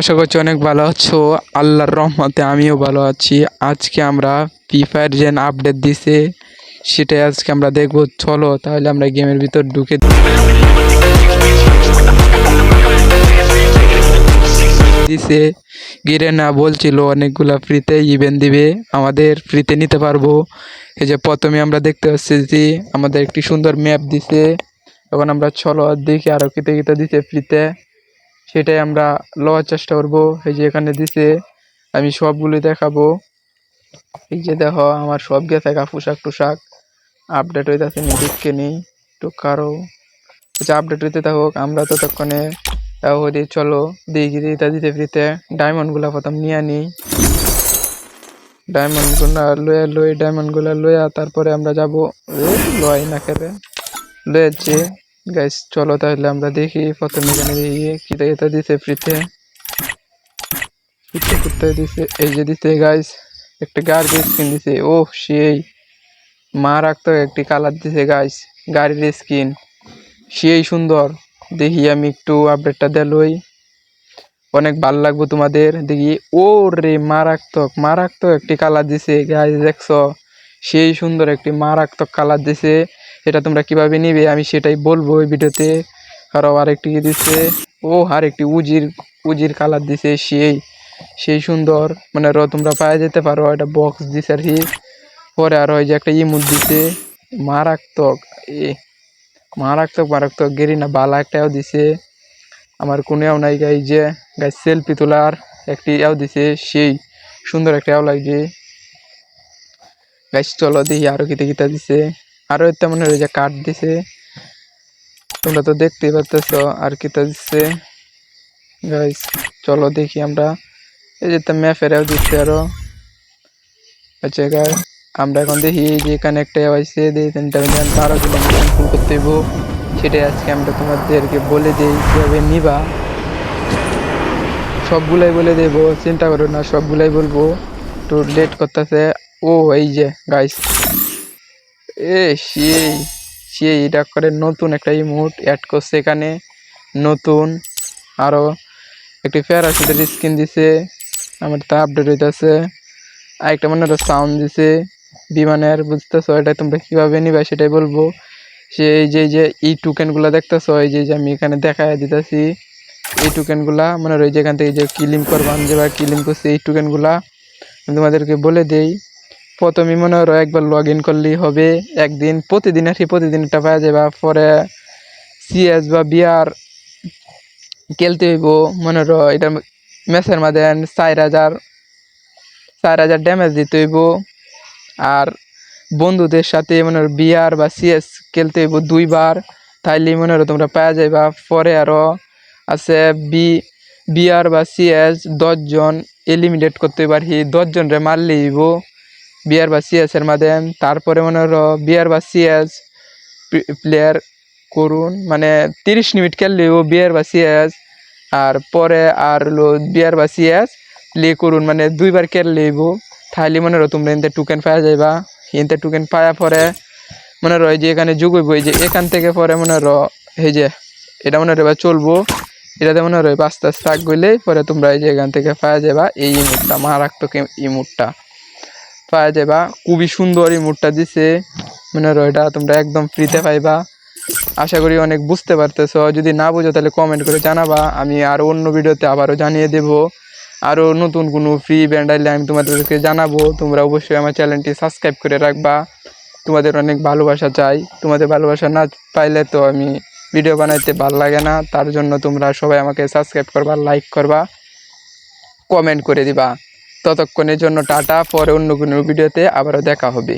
আশা করছি অনেক ভালো আছো। আল্লাহর রহমতে আমিও ভালো আছি। আজকে আমরা ফ্রি ফায়ার যেন আপডেট দিছে, সেটাই আজকে আমরা দেখব। চলো তাহলে আমরা গেমের ভিতর ঢুকে দিছে, গিরে না বলছিল, অনেকগুলা ফ্রিতে ইভেন্ট দিবে, আমাদের ফ্রিতে নিতে পারব। এই যে প্রথমে আমরা দেখতে পাচ্ছি যে, আমাদের একটি সুন্দর ম্যাপ দিছে। এখন আমরা চলো দেখি আরও কিতে কিতে দিছে ফ্রিতে সেটাই আমরা লওয়ার চেষ্টা করব। এই যে এখানে দিছে, আমি সবগুলোই দেখাবো। এই যে দেখো, আমার সব গে থাকা পোশাক টুশাক। আপডেট হইতেছে নি দেখকে নি একটু কারও। আচ্ছা আপডেট হইতে থাকুক আমরা ততক্ষণে তাহলে চলো। দেখি দিতে দিতে ফ্রিতে ডায়মন্ডগুলা প্রথম নিয়ে আনি। ডায়মন্ডগুলা লয়ে লই ডায়মন্ডগুলা লইয়া তারপরে আমরা যাব। লয় না কেরে। লয়েছে গাইস চলো তাহলে আমরা দেখি, প্রথমে এখানে দেখি কিতা কিতা দিছে ফ্রিতে। ফ্রিতে করতে দিছে? এই যে দিছে গাইস একটা গাড়ির স্কিন দিছে। ও সেই। মা রাখতো একটি কালার দিছে গাইস গাড়ির স্কিন সেই সুন্দর। দেখি আমি একটু আপডেটটা দিলই অনেক ভালো লাগবে তোমাদের। দেখি ও রে মারাত্মক মারাত্মক একটি কালার দিছে গাইস দেখছ? সেই সুন্দর একটি মারাত্মক কালার দিছে। এটা তোমরা কীভাবে নিবে? আমি সেটাই বলব ওই ভিডিওতে। আরও আরেকটি দিছে? ও, আরেকটি উজির উজির কালার দিছে সেই। সেই সুন্দর। মানে র, তোমরা পায়ে যেতে পারো, এটা বক্স দিছে আর কি। পরে আর ওই যে একটা ইমুট দিছে। মারাত্মক, এ, মারাত্মক মারাত্মক গেরিনা বালা একটাও দিছে। আমার কোনেও নাই গাই যে গাই সেলফি তোলার একটি এও দিছে সেই। সুন্দর একটা এও লাগছে। গাইস চলো দেখি আরও কিতে কিতা দিছে। আরও একটা মনে হয় যে কাঠ দিছে। তোমরা তো দেখতেই পাচ্ছ আর কিতা দিচ্ছে গাইস চলো দেখি আমরা। এই যে ম্যাপেরাও দিচ্ছে আরও। আচ্ছা গাই আমরা এখন দেখি যে এখানে একটা দিয়ে তিনটা মিলিয়ন বারো কিলোমিটার ফুল করতে হইব। সেটাই আজকে আমরা তোমাদেরকে বলে দিই, কীভাবে নিবা। সবগুলাই বলে দেবো, চিন্তা করো না, সবগুলাই বলব। একটু লেট করতেছে ও, এই যে গাইস এ, সেই সেই, এটা করে নতুন একটা ইমোট অ্যাড করছে এখানে। নতুন আরও একটি প্যারাশুটের স্কিন দিছে। আমার তা আপডেট হইতেছে। আরেকটা মনে হয় সাউন্ড দিছে। বিমানের, বুঝতেছো? এটা তোমরা কীভাবে নিবে সেটাই বলব। সে, এই যে যে, এই টোকেনগুলো দেখতেছো? এই যে যে, আমি এখানে দেখায় দিতেছি। এই টোকেনগুলা মনে হয় যেখান থেকে যে কিলিম করবান যেভাবে কিলিম করছে, এই টোকেনগুলা তোমাদেরকে বলে দেই। প্রথমে মনে হয় একবার লগ ইন করলেই হবে। একদিন প্রতিদিন প্রতিদিন এটা পাওয়া যাবে, পরে সিএস বা বিআর খেলতে হইব। মনে হয় এটা ম্যাচের মাঝে চার হাজার চার হাজার ড্যামেজ দিতে হইব। আর বন্ধুদের সাথে মনে হয় বিআর বা সিএস খেলতে হইব দুইবার তাইলে মনে হয় তোমরা পাওয়া যাইবা। পরে আরও আছে বি বিআর বা সিএস দশজন এলিমিনেট করতে পারি দশজন রে মারলে হইব। বিআর বা সিএস এর মাঝে তারপরে মনে হলো বিআর বা সিএস প্লেয়ার করুন মানে তিরিশ মিনিট খেললেও বিআর বা সিএস আর পরে আর হলো বিআর বা সিএস প্লে করুন মানে দুইবার খেললে হইব তাহলে মনে হলো তোমরা এনতে টোকেন পাওয়া যাইবা। এনতে টোকেন পাওয়া পরে মনে হয় যে এখানে যুগ এই যে এখান থেকে পরে মনে হয় এই যে এটা মনে হয় চলবো। এটাতে মনে হয় আস্তে আগ গইলে পরে তোমরা এই যে এখান থেকে পাওয়া যাবা এই ইমুটটা মারাত্মক ইমুটটা পাওয়া যাবা খুবই সুন্দর ইমুটটা দিছে। মনে হয় এটা তোমরা একদম ফ্রিতে পাইবা। আশা করি অনেক বুঝতে পারতেছো। যদি না বুঝো তাহলে কমেন্ট করে জানাবা। আমি আর অন্য ভিডিওতে আবারও জানিয়ে দেব। আরও নতুন কোনো ফ্রি ব্যান্ড আইলে আমি তোমাদেরকে জানাব। তোমরা অবশ্যই আমার চ্যানেলটি সাবস্ক্রাইব করে রাখবা। তোমাদের অনেক ভালোবাসা চাই। তোমাদের ভালোবাসা না পাইলে তো আমি ভিডিও বানাইতে ভালো লাগে না। তার জন্য তোমরা সবাই আমাকে সাবস্ক্রাইব করবা লাইক করবা কমেন্ট করে দিবা। ততক্ষণের জন্য টাটা পরে অন্য কোনো ভিডিওতে আবারও দেখা হবে।